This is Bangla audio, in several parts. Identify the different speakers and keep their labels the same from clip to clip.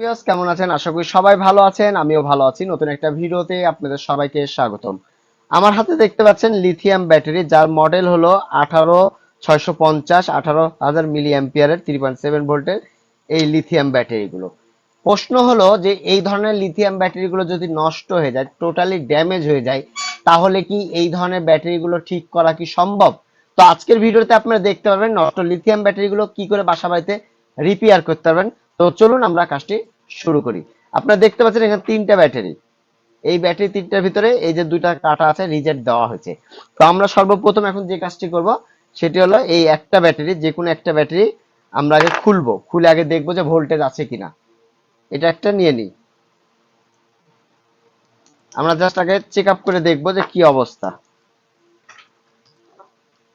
Speaker 1: ভিউয়ার্স, কেমন আছেন? আশা করি সবাই ভালো আছেন, আমিও ভালো আছি। নতুন একটা ভিডিওতে আপনাদের সবাইকে স্বাগতম। আমার হাতে দেখতে পাচ্ছেন লিথিয়াম ব্যাটারি যার মডেল হলো আঠারো ছয়শো পঞ্চাশ, আঠারো হাজার মিলি অ্যাম্পিয়ারের থ্রি পয়েন্ট সেভেন ভোল্টের এই লিথিয়াম ব্যাটারিগুলো প্রশ্ন হলো যে এই ধরনের লিথিয়াম ব্যাটারিগুলো যদি নষ্ট হয়ে যায় টোটালি ড্যামেজ হয়ে যায়, তাহলে কি এই ধরনের ব্যাটারিগুলো ঠিক করা কি সম্ভব? তো আজকের ভিডিওতে আপনারা দেখতে পারবেন নষ্ট লিথিয়াম ব্যাটারিগুলো কি করে বাসা বাড়িতে রিপেয়ার করতে পারবেন। তো চলুন আমরা কাজটি শুরু করি। আপনারা দেখতে পাচ্ছেন এখানে তিনটা ব্যাটারি। এই ব্যাটারি তিনটার ভিতরে এই যে দুইটা কাটা আছে রিজেক্ট দেওয়া হয়েছে। তো আমরা সর্বপ্রথম এখন যে কাজটি করব, সেটি হলো এই একটা ব্যাটারি যে কোনো একটা ব্যাটারি আমরা আগে খুলবো। খুলে আগে দেখব যে ভোল্টেজ আছে কিনা। এটা একটা নিয়ে নিই। আমরা জাস্ট আগে চেক আপ করে দেখব যে কি অবস্থা।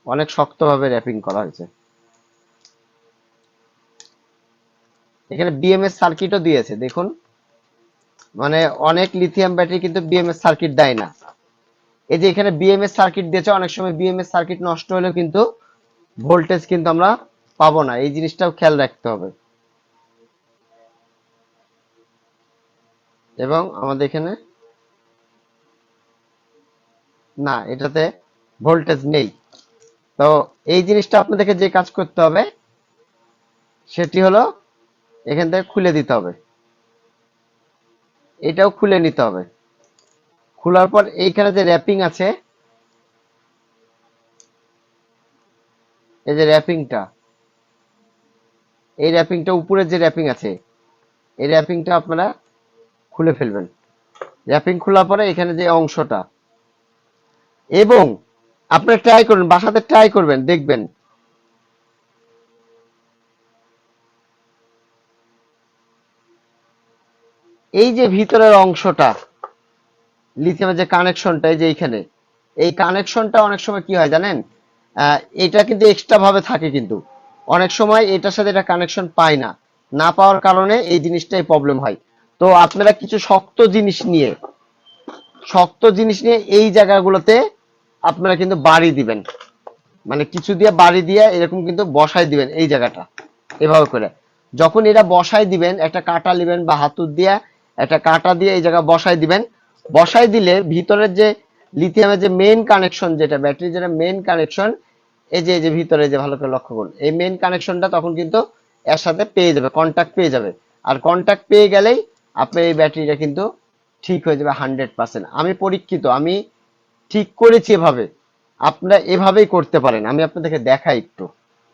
Speaker 1: অনেক শক্তভাবে র্যাপিং করা হয়েছে। এখানে বিএমএস সার্কিটও দিয়েছে, দেখুন। মানে অনেক লিথিয়াম ব্যাটারি কিন্তু বিএমএস সার্কিট দেয় না। এই যে এখানে বিএমএস সার্কিট দিয়েছে, অনেক সময় বিএমএস সার্কিট নষ্ট হলেও কিন্তু ভোল্টেজ কিন্তু আমরা পাবো না। এই জিনিসটাও খেয়াল রাখতে হবে। এবং আমাদের এখানে না, এটাতে ভোল্টেজ নেই। তো এই জিনিসটা আপনাদেরকে যে কাজ করতে হবে, সেটি হলো এখান থেকে খুলে দিতে হবে। এটাও খুলে নিতে হবে। খোলার পর এইখানে যে র্যাপিং আছে, এই যে র্যাপিংটা এই র্যাপিংটা উপরে যে র্যাপিং আছে, এই র্যাপিংটা আপনারা খুলে ফেলবেন। র্যাপিং খোলার পরে এখানে যে অংশটা, এবং আপনারা ট্রাই করবেন বাসাতে ট্রাই করবেন, দেখবেন এই যে ভিতরের অংশটা লিথিয়ামের যে কানেকশনটা এই যে এইখানে, এই কানেকশনটা অনেক সময় কি হয় জানেন? এটা কিন্তু এক্সট্রা ভাবে থাকে কিন্তু। অনেক সময় এটার সাথে এটা কানেকশন পায় না। না পাওয়ার কারণে এই জিনিসটাই প্রবলেম হয়। তো আপনারা কিছু শক্ত জিনিস নিয়ে, শক্ত জিনিস নিয়ে এই জায়গাগুলোতে আপনারা কিন্তু বাড়ি দিবেন। মানে কিছু দিয়ে বাড়ি দিয়ে এরকম কিন্তু বসাই দিবেন এই জায়গাটা। এভাবে করে। যখন এটা বসাই দিবেন, একটা কাটা নেবেন বা হাতুর দিয়ে একটা কাটা দিয়ে এই জায়গা বসাই দিবেন। বসাই দিলে ভিতরের যে লিথিয়ামের যে মেইন কানেকশন যেটা ব্যাটারি যেটা মেইন কানেকশন এই যে এই যে ভিতরে যে ভালো করে লক্ষ্য করুন, এই মেইন কানেকশনটা তখন কিন্তু এর সাথে পেয়ে যাবে কন্টাক্ট পেয়ে যাবে। আর কন্টাক্ট পেয়ে গেলেই আপনি এই ব্যাটারিটা কিন্তু ঠিক হয়ে যাবে হান্ড্রেড পার্সেন্ট আমি পরীক্ষিত, আমি ঠিক করেছি এভাবে, আপনারা এভাবেই করতে পারেন। আমি আপনাদেরকে দেখাই একটু।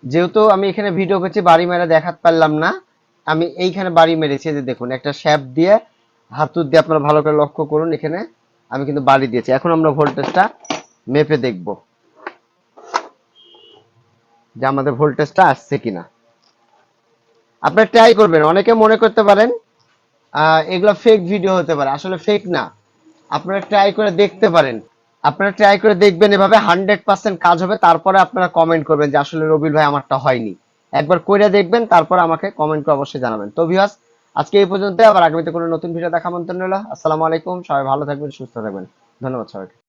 Speaker 1: যেহেতু আমি এখানে ভিডিও করছি, বাড়ি মেরে দেখাতে পারলাম না। আমি এইখানে বাড়ি মেরেছি যে দেখুন, একটা শ্যাপ দিয়ে হাতুর দিয়ে আপনারা ভালো করে লক্ষ্য করুন, এখানে আমি কিন্তু বাড়ি দিয়েছি। এখন আমরা ভোল্টেজটা মেপে দেখব যে আমাদের ভোল্টেজটা আসছে কিনা। আপনারা ট্রাই করবেন, অনেকে মনে করতে পারেন এগুলো ফেক ভিডিও হতে পারে। আসলে ফেক না। আপনারা ট্রাই করে দেখতে পারেন। আপনারা ট্রাই করে দেখবেন এভাবে হান্ড্রেড পার্সেন্ট কাজ হবে, তারপরে আপনারা কমেন্ট করবেন যে আসলে রবিল ভাই আমারটা হয়নি। একবার করে দেখবেন, তারপর আমাকে কমেন্ট করে অবশ্যই জানাবেন। তো ভিউয়ার্স আজকে এই পর্যন্ত আবার আগামীতে কোনো নতুন ভিডিও দেখা মন্ত্রণ রইল। আসসালামু আলাইকুম, সবাই ভালো থাকবেন, সুস্থ থাকবেন। ধন্যবাদ সবাইকে।